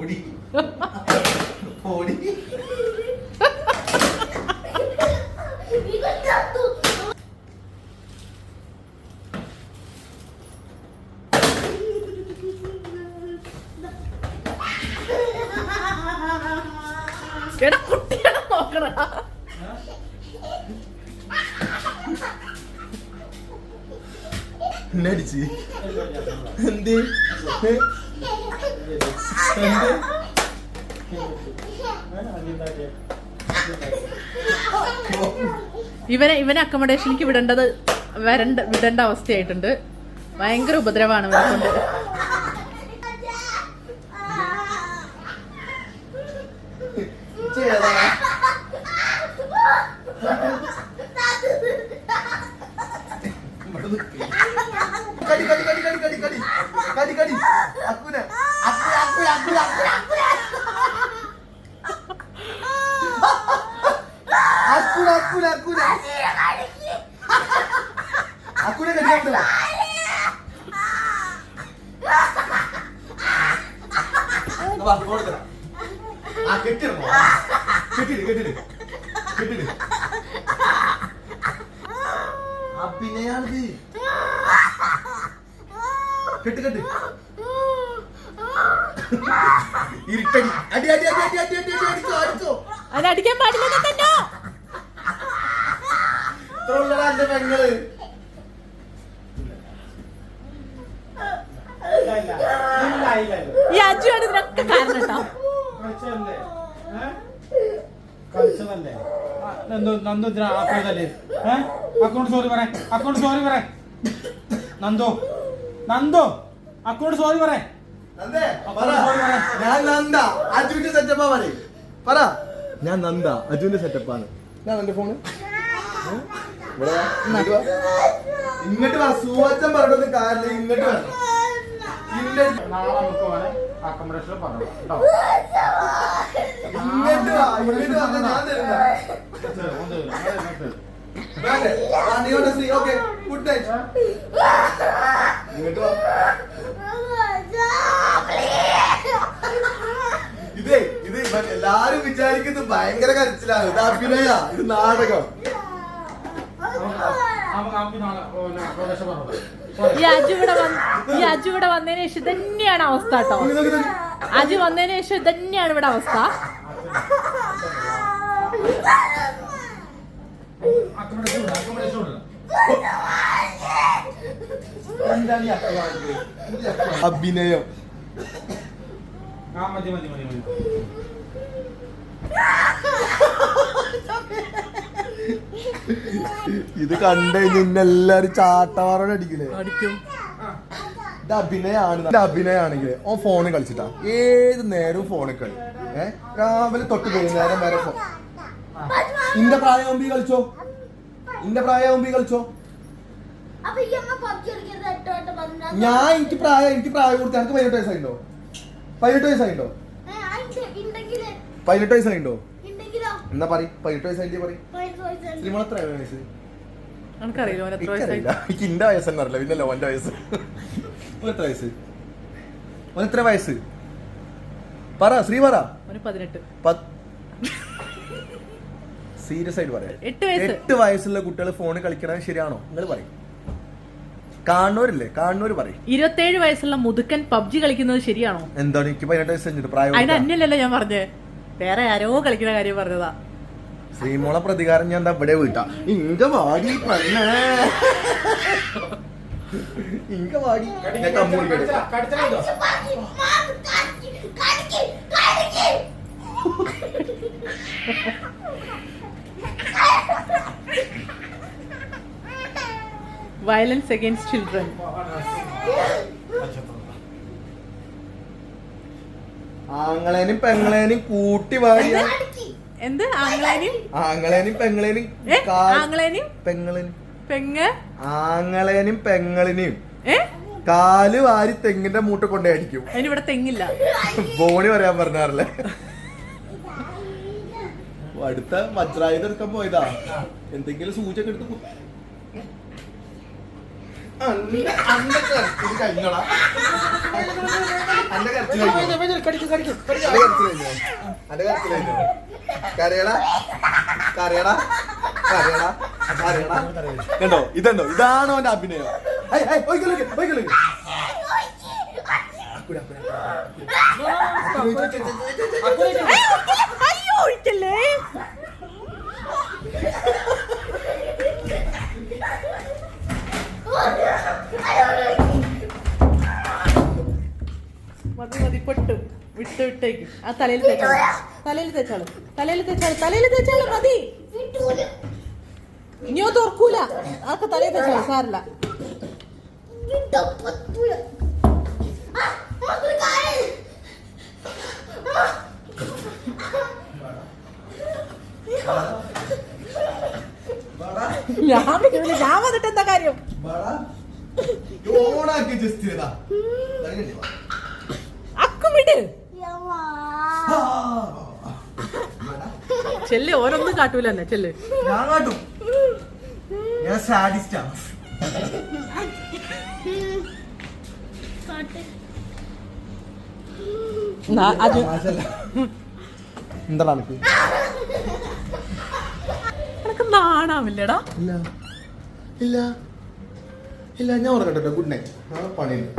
പൊടി. പൊടി. എടാ കുട്ടിയാണ് നോക്കണടാ എന്നടിച്ച് എന്ത്? ഇവനെ ഇവനെ അക്കോമഡേഷനിക്ക് വിടേണ്ടത് വരണ്ട വിടേണ്ട അവസ്ഥയായിട്ടുണ്ട് ഭയങ്കര ഉപദ്രവമാണ് ഇവനെ. കടി കടി കടി കടി കടി കടി കടി കടി കൊടുക്കണം ആ കെട്ടിടണോ കെട്ടിട് കെട്ടിട് കെട്ടിട് അഭിനയാണിത് കെട്ട് കെട്ടി. കെട്ടി അടി അടി അടി അടി അടി അടി അടിക്കോ അടിക്കോ അത് അടിക്കാൻ പാടില്ല ഇത്രയുള്ളടാ എന്റെ പെങ്ങൾ. നന്ദു നന്ദു ഇതിനാ ആക്കിയതല്ലേ ഏ? അക്കൗണ്ട് സോറി പറ. അക്കൗണ്ട് സോറി പറ. നന്ദു. നന്ദു. അക്കൗണ്ട് സോറി പറ. നന്ദേ, പറ. ഞാൻ നന്ദ. അജുവിന്റെ സെറ്റപ്പാ പറയും. പറ. ഞാൻ നന്ദ. അജുവിന്റെ സെറ്റപ്പാണ് ഞാൻ എന്റെ ഫോണ് ഇങ്ങോട്ട് വാ. സൂവച്ചൻ പറഞ്ഞത് കാര്യമില്ല ഇങ്ങോട്ട് വരണം ഇങ്ങോട്ട് നാളെ നമുക്ക് വേണേ അക്കോമഡേഷനിൽ പറഞ്ഞു കേട്ടോ? ഇങ്ങോട്ട് വാ. ഇങ്ങോട്ട് വന്ന ഞാൻ തരുന്ന ഗുഡ് നൈറ്റ് ഇതേ ഇത് എല്ലാരും വിചാരിക്കുന്നത് ഭയങ്കര കരച്ചിലാണ് ഇത് അഭിനയ ഇത് നാടകം ഈ അജു ഇവിടെ ഈ അജു ഇവിടെ വന്നതിന് ശേഷം തന്നെയാണ് അവസ്ഥ കേട്ടോ. അജു വന്നതിന് ശേഷം തന്നെയാണ് ഇവിടെ അവസ്ഥ അഭിനയം? ഇത് അഭിനയം ആ മതി മതി മതി മതി. ഇത് കണ്ടു എല്ലാരും ചാട്ടവാറോടെ അടിക്കില്ലേ അടിക്കും. ഇത് അഭിനയാണ്. ഇത് അഭിനയാണെങ്കിൽ ഓൻ ഫോണിൽ കളിച്ചിട്ടാ. ഏത് നേരവും ഫോണിൽ കളി. ഏഹ് രാവിലെ തൊട്ട് വൈകുന്നേരം വരെ ഫോ ഇന്റെ പ്രായമാകുമ്പോ കളിച്ചോ? ഇന്റെ പ്രായമാകുമ്പോ കളിച്ചോ? ഞാൻ എനിക്ക് പ്രായം എനിക്ക് പ്രായം കൊടുത്ത എനിക്ക് പതിനെട്ട് വയസ്സായിട്ടോ പതിനെട്ട് വയസ്സായിട്ടോ പതിനെട്ട് വയസ്സായിട്ടോ എന്നാ പറ പതിനെട്ട് വയസ്സായിട്ട്. ശ്രീമോൾ എത്ര വയസ്സ്? എനിക്ക് ഇന്റെ വയസ്സെന്ന് അറിയില്ല പിന്നല്ലോ ഓന്റെ വയസ്സ്. എത്ര വയസ്സ്? ഓൻ എത്ര വയസ്സ്? പറ ശ്രീ പറ. പതിനെട്ട്. സീരിയസ് ആയിട്ട് പറയാം. എട്ട് വയസ്സ്. എട്ട് വയസ്സുള്ള കുട്ടികൾ ഫോണിൽ കളിക്കണത് ശരിയാണോ? നിങ്ങൾ പറയും. കാണുന്നവരില്ലേ? കാണുന്നവര് പറയും. ഇരുപത്തേഴ് വയസ്സുള്ള മുതുക്കൻ പബ്ജി കളിക്കുന്നത് ശരിയാണോ? എന്താണ്? എനിക്ക് പതിനെട്ട് വയസ്സ് പ്രായം അതിന് അന്യല്ലല്ലോ ഞാൻ പറഞ്ഞേ. വേറെ ആരോ കളിക്കുന്ന കാര്യം പറഞ്ഞതാ. ശ്രീമോളെ പ്രതികാരം ഞാൻ എന്താ ഇവിടെ വീട്ടാ. ഇങ്ക വാടി ഇങ്ക വാടി. ഞാൻ കമ്മൂടി കടിച്ചോ വയലൻസ് അഗെയിൻസ്റ്റ് ചിൽഡ്രൻ ആങ്ങളേനും പെങ്ങളേനും കൂട്ടി വാരിയ. എന്ത് ആങ്ങളേനും ആങ്ങളേനും പെങ്ങളേനും കാ- ആങ്ങളേനും പെങ്ങളേനും പെങ്ങ? ആങ്ങളേനും പെങ്ങളിനെയും. കാൽ വാരി തെങ്ങിന്റെ മൂട്ട കൊണ്ടേ അടിക്കും. അതിനിവിടെ തെങ്ങില്ല. ബോണി പറയാൻ പറഞ്ഞാറല്ലേ? അടുത്ത വജ്രായുധം എടുക്കാൻ പോയതാ. എന്തെങ്കിലും സൂചന എടുത്ത് കണ്ടോ ഇതെന്തോ ഇതാണോ എന്റെ അഭിനയം ഏയ്, വിട്ട് വിട്ടേക്ക് ആ തലയിൽ തേച്ചാൾ തലയിൽ തേച്ചാൾ തലയിൽ തേച്ചാൾ തലയിൽ തേച്ചാൾ മതി. ഇനിയോ തുറക്കൂല അതൊക്കെ തലയിൽ തേച്ചാൾ സാറില്ല. ഞാൻ. ഞാൻ വന്നിട്ട് എന്താ കാര്യം. ഓണാക്കി just ചെയ്താ. ഇതാ വാ. അക്കും വിട് യമ്മാ. ആ. വാടാ. ചെല്ല് ഓരോന്നും കാട്ടൂല തന്നെ ചെല്ല്. ഞാൻ കാട്ടും. ഞാൻ എനക്ക് നാണാവില്ലടാ. ഇല്ല. ഇല്ല. ഇല്ല ഞാൻ ഉറങ്ങട്ടെ ഗുഡ് നൈറ്റ് പണിയുണ്ട്